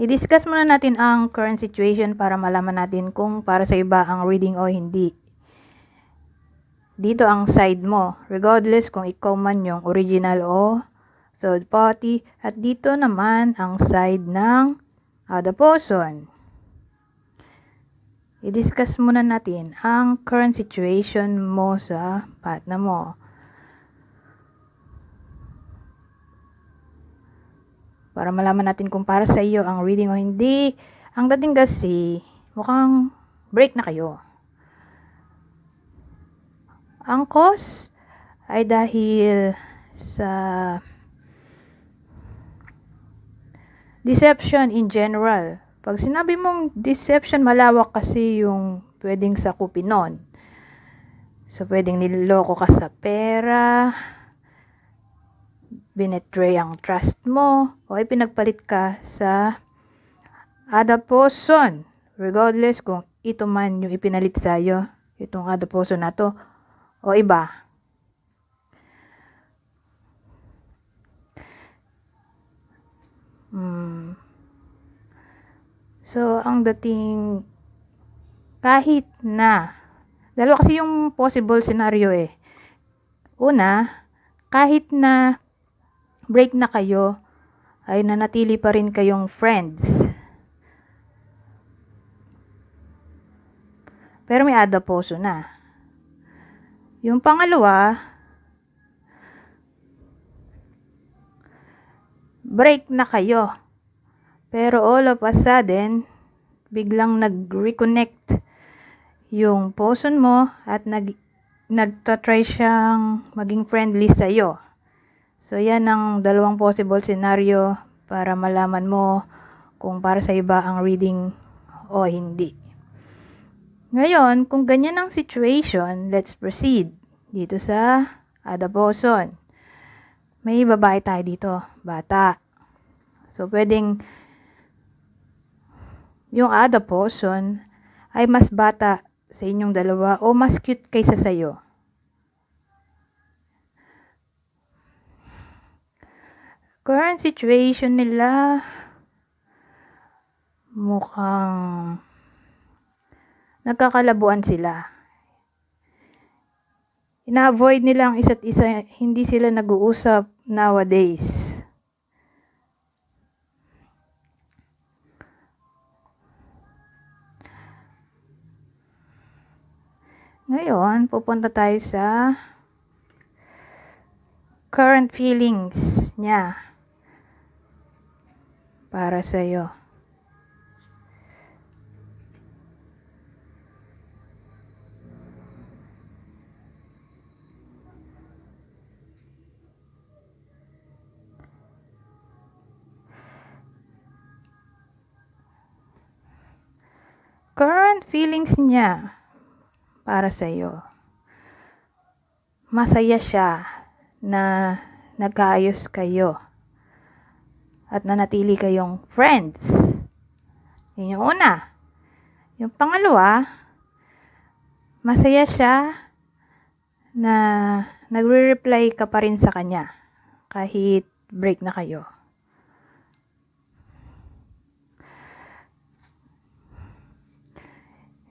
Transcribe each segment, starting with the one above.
I-discuss muna natin ang current situation para malaman natin kung para sa iba ang reading o hindi. Dito ang side mo, regardless kung ikaw man yung original o third party. At dito naman ang side ng other person. I-discuss muna natin ang current situation mo sa partner mo. Para malaman natin kung para sa iyo ang reading o hindi. Ang dating kasi, mukhang break na kayo. Ang cause ay dahil sa deception in general. Pag sinabi mong deception, malawak kasi yung pwedeng sakupin nun. So, pwedeng niloloko ka sa pera, binetray ang trust mo, o ay pinagpalit ka sa person. Regardless kung ito man yung ipinalit sa'yo, itong person na to, o iba. Hmm. So, ang dating kahit na dalawa kasi yung possible scenario eh. Una, kahit na break na kayo, ay nanatili pa rin kayong friends. Pero may ada poso na. Yung pangalawa, break na kayo. Pero all of a sudden, biglang nag-reconnect yung person mo at nag nagtatry siyang maging friendly sa iyo. So, yan ang dalawang possible scenario para malaman mo kung para sa iba ang reading o hindi. Ngayon, kung ganyan ang situation, let's proceed dito sa person. May babae tayo dito, bata. So, pwedeng yung person ay mas bata sa inyong dalawa o mas cute kaysa sa'yo. Current situation nila mukhang nagkakalabuan sila. Ina-avoid nila ang isa't isa, hindi sila nag-uusap nowadays. Ngayon, pupunta tayo sa current feelings niya para sa iyo. Current feelings niya para sa iyo. Masaya siya na nagkaayos kayo at nanatili kayong friends. Yun yung una. Yung pangalawa, masaya siya na nagre-reply ka pa rin sa kanya kahit break na kayo.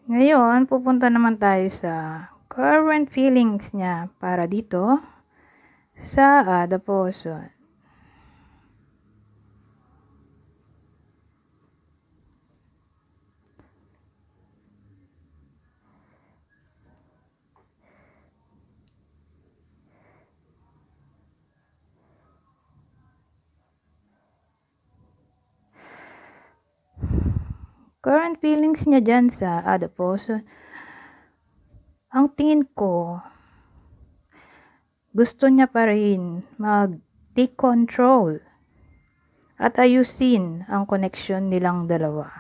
Ngayon, pupunta naman tayo sa current feelings niya para dito sa other person. Current feelings niya dyan sa person, ang tingin ko, gusto niya pa rin mag-take control at ayusin ang connection nilang dalawa.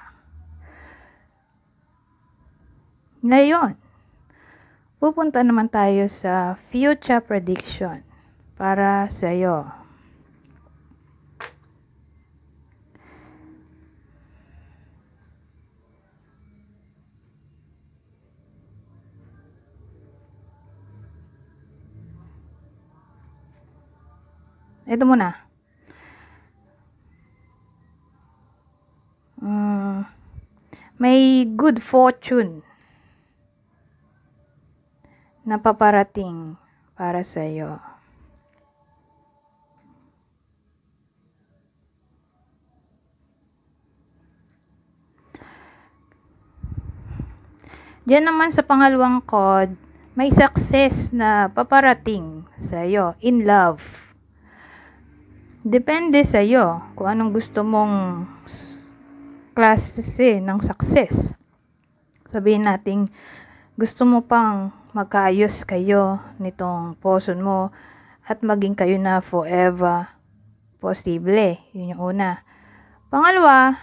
Ngayon, pupunta naman tayo sa future prediction para sa iyo. Ito muna. may good fortune na paparating para sa iyo. Diyan naman sa pangalawang code, may success na paparating sa iyo in love. Depende sa iyo kung anong gusto mong klase ng success. Sabihin natin, gusto mo pang magkaayos kayo nitong person mo at maging kayo na forever. Posible. Yun yung una. Pangalawa,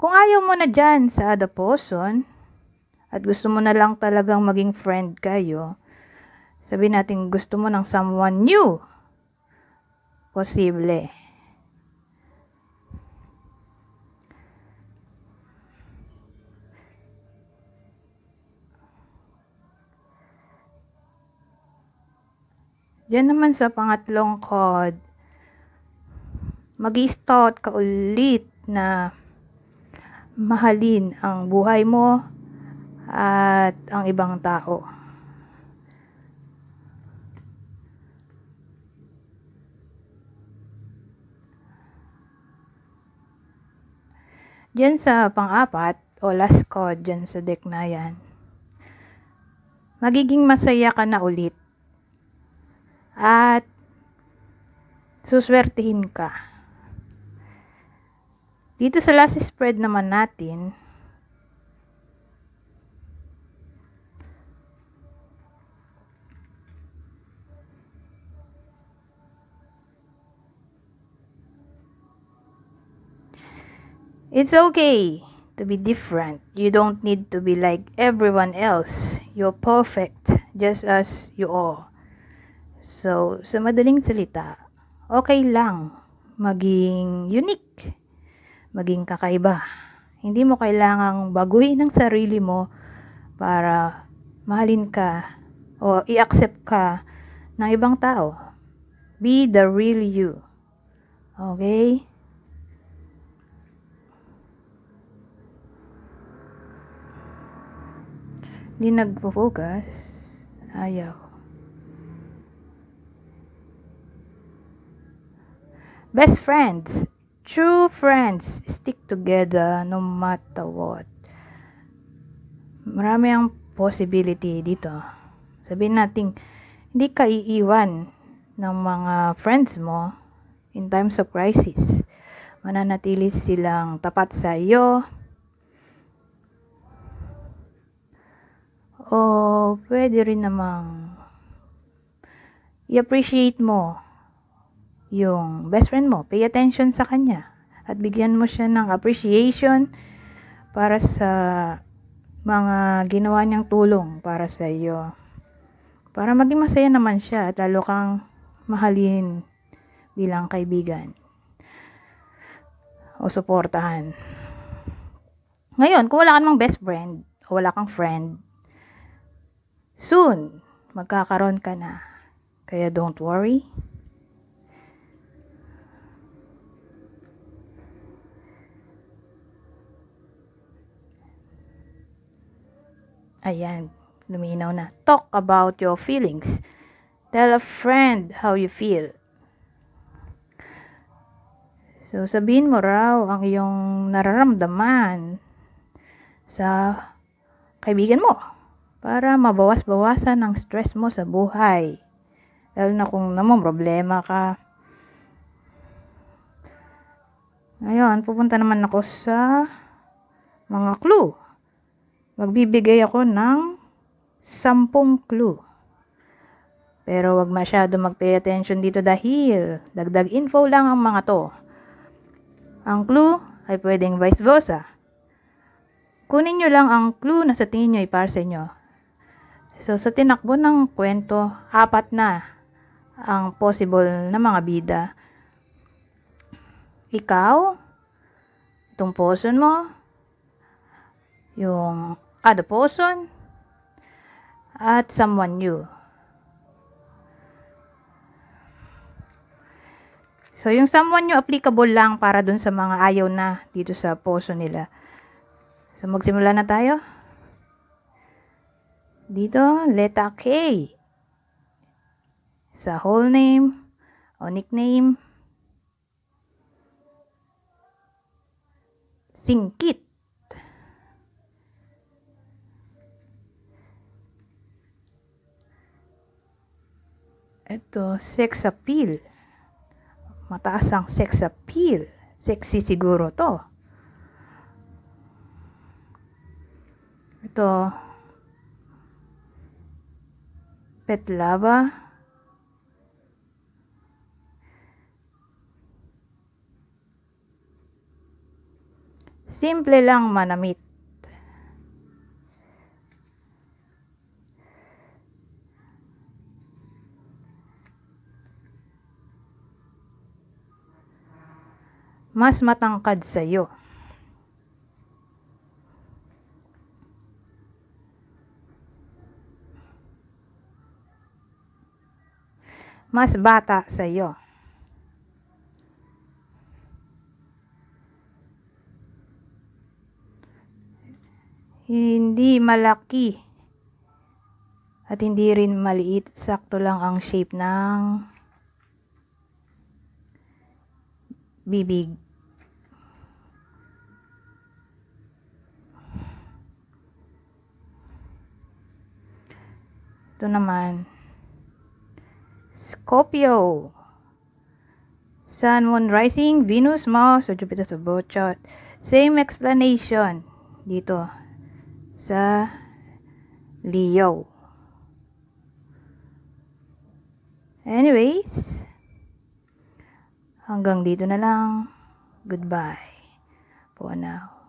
kung ayaw mo na dyan sa other person, at gusto mo na lang talagang maging friend kayo, sabihin natin gusto mo ng someone new. Posible. Diyan naman sa pangatlong code, mag start ka ulit na mahalin ang buhay mo at ang ibang tao. Diyan sa pang-apat o last code dyan sa deck na yan, magiging masaya ka na ulit at suswertihin ka. Dito sa last spread naman natin, It's okay to be different. You don't need to be like everyone else. You're perfect just as you are. So, sa madaling salita, okay lang maging unique, maging kakaiba. Hindi mo kailangang baguhin ang sarili mo para mahalin ka o i-accept ka ng ibang tao. Be the real you. Okay? Hindi nagpo-focus. Ayaw. Best friends. True friends stick together no matter what. Marami ang possibility dito. Sabihin natin, hindi ka iiwan ng mga friends mo in times of crisis. Mananatili silang tapat sa iyo, O pwede rin namang i-appreciate mo yung best friend mo. Pay attention sa kanya. At bigyan mo siya ng appreciation para sa mga ginawa niyang tulong para sa iyo. Para maging masaya naman siya at lalo kang mahalin bilang kaibigan o suportahan. Ngayon, kung wala ka namang best friend o wala kang friend, Soon, magkakaroon ka na. Kaya don't worry. Ayan, luminaw na. Talk about your feelings. Tell a friend how you feel. So, sabihin mo raw ang iyong nararamdaman sa kaibigan mo para mabawas-bawasan ang stress mo sa buhay. Lalo na kung naman problema ka. Ngayon, pupunta naman ako sa mga clue. Magbibigay ako ng sampung clue. Pero wag masyado mag-pay attention dito dahil dagdag info lang ang mga to. Ang clue ay pwedeng vice versa. Kunin nyo lang ang clue na sa tingin nyo ay para sa inyo. So, sa tinakbo ng kwento, apat na ang possible na mga bida. Ikaw, itong person mo, yung other person, at someone new. So, yung someone new applicable lang para dun sa mga ayaw na dito sa poso nila. So, magsimula na tayo. Dito, letter K. Sa whole name o nickname. Singkit. Ito, sex appeal. Mataas ang sex appeal. Sexy siguro to. Ito, pet lava. Simple lang manamit. Mas matangkad sa'yo. Mas bata sa'yo. Hindi malaki. At hindi rin maliit. Sakto lang ang shape ng bibig. Ito naman. Scorpio. Sun, Moon, Rising, Venus, Mars, o Jupiter sa both chart. Same explanation dito sa Leo. Anyways, hanggang dito na lang. Goodbye for now.